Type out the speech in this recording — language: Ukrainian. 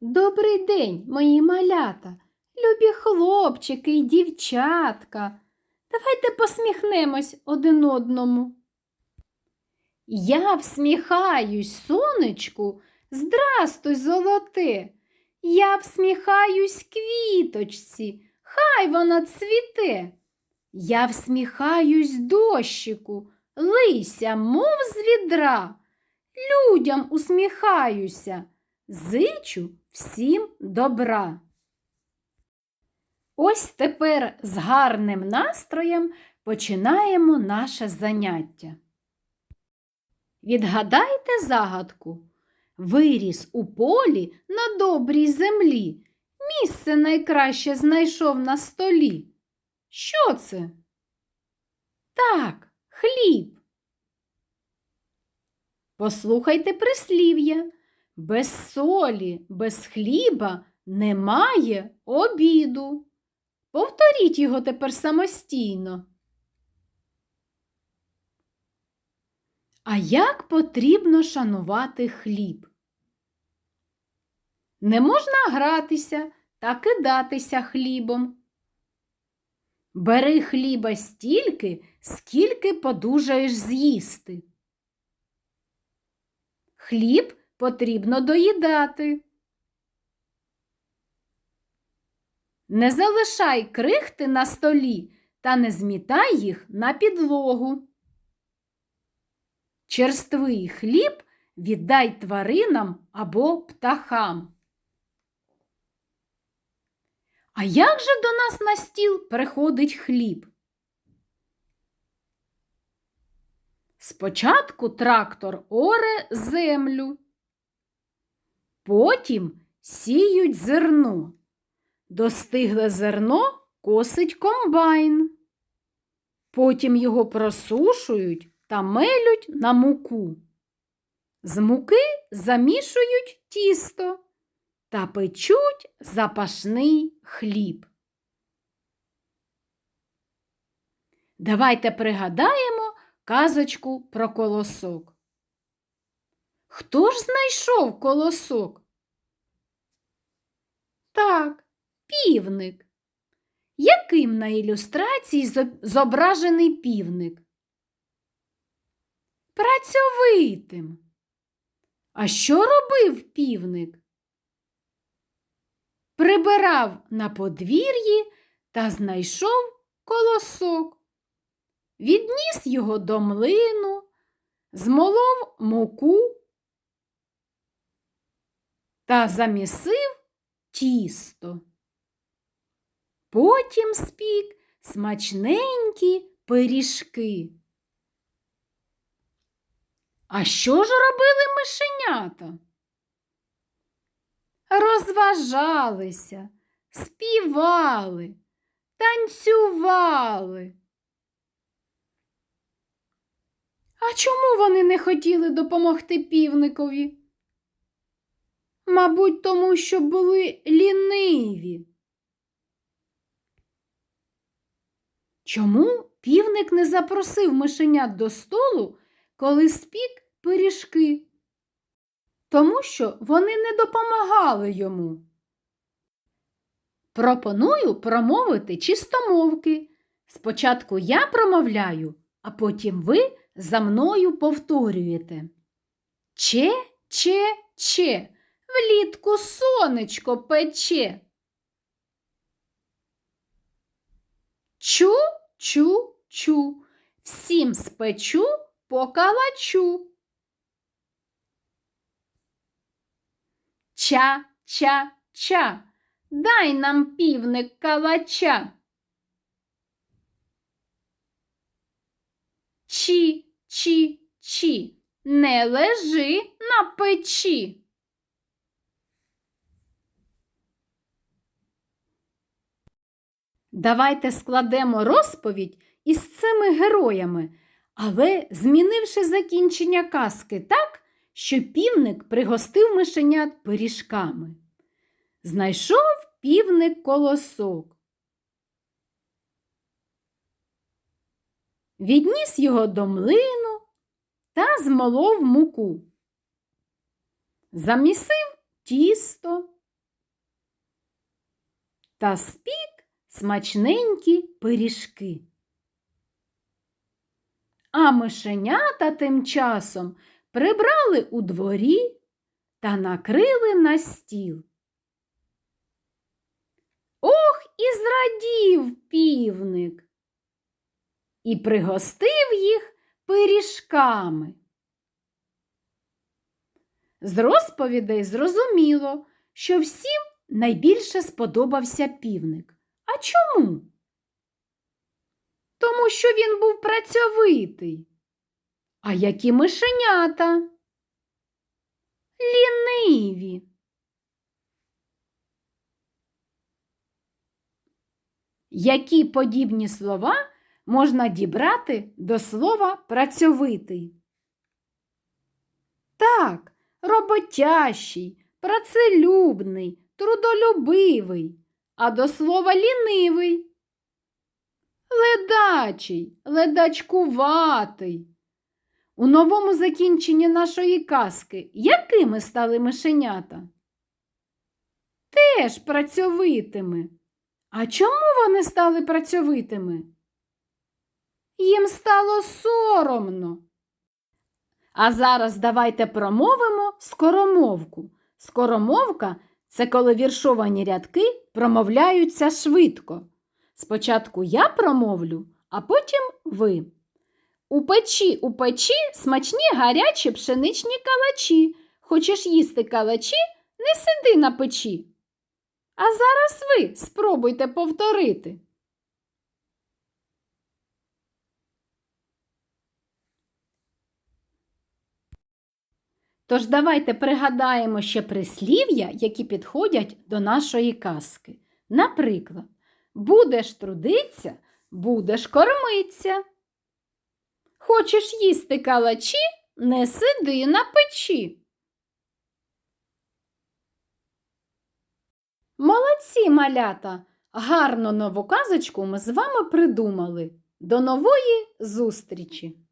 Добрий день, мої малята, любі хлопчики й дівчатка. Давайте посміхнемось один одному. Я всміхаюсь, сонечку, здрастуй, золоте. Я всміхаюсь квіточці, хай вона цвіте. Я всміхаюсь дощику, лися, мов з відра. Людям усміхаюся, зичу всім добра. Ось тепер з гарним настроєм починаємо наше заняття. Відгадайте загадку. Виріс у полі на добрій землі. Місце найкраще знайшов на столі. Що це? Так, хліб. Послухайте прислів'я. Без солі, без хліба немає обіду. Повторіть його тепер самостійно. А як потрібно шанувати хліб? Не можна гратися та кидатися хлібом. Бери хліба стільки, скільки подужаєш з'їсти. Хліб потрібно доїдати. Не залишай крихти на столі та не змітай їх на підлогу. Черствий хліб віддай тваринам або птахам. А як же до нас на стіл приходить хліб? Спочатку трактор оре землю, потім сіють зерно. Достигле зерно косить комбайн. Потім його просушують та мелють на муку. З муки замішують тісто та печуть запашний хліб. Давайте пригадаємо казочку про колосок. Хто ж знайшов колосок? Так, півник. Яким на ілюстрації зображений півник? Працьовитим. А що робив півник? Прибирав на подвір'ї та знайшов колосок. Відніс його до млину, змолов муку та замісив тісто. Потім спік смачненькі пиріжки. А що ж робили мишенята? Розважалися, співали, танцювали. А чому вони не хотіли допомогти півникові? Мабуть, тому що були ліниві. Чому півник не запросив мишенят до столу, коли спік пиріжки? Тому що вони не допомагали йому. Пропоную промовити чистомовки. Спочатку я промовляю, а потім ви за мною повторюєте. Че, че, че, влітку сонечко пече. Чу, чу, чу, всім спечу по калачу. Ча, ча, ча, дай нам півник калача. Чі, чі, чі, не лежи на печі. Давайте складемо розповідь із цими героями, але змінивши закінчення казки так, що півник пригостив мишенят пиріжками. Знайшов півник колосок. Відніс його до млину та змолов муку. Замісив тісто, та спік смачненькі пиріжки. А мишенята тим часом прибрали у дворі та накрили на стіл. Ох, і зрадів півник і пригостив їх пиріжками. З розповідей зрозуміло, що всім найбільше сподобався півник. А чому? Тому що він був працьовитий. А які мишенята? Ліниві. Які подібні слова можна дібрати до слова працьовитий? Так, роботящий, працелюбний, трудолюбивий, а до слова лінивий. Ледачий, ледачкуватий. У новому закінченні нашої казки якими стали мишенята? Теж працьовитими. А чому вони стали працьовитими? Їм стало соромно. А зараз давайте промовимо скоромовку. Скоромовка це коли віршовані рядки промовляються швидко. Спочатку я промовлю, а потім ви. У печі, у печі смачні гарячі пшеничні калачі. Хочеш їсти калачі, не сиди на печі. А зараз ви спробуйте повторити. Тож давайте пригадаємо ще прислів'я, які підходять до нашої казки. Наприклад, будеш трудиться, будеш кормиться. Хочеш їсти калачі, не сиди на печі. Молодці, малята! Гарну нову казочку ми з вами придумали. До нової зустрічі!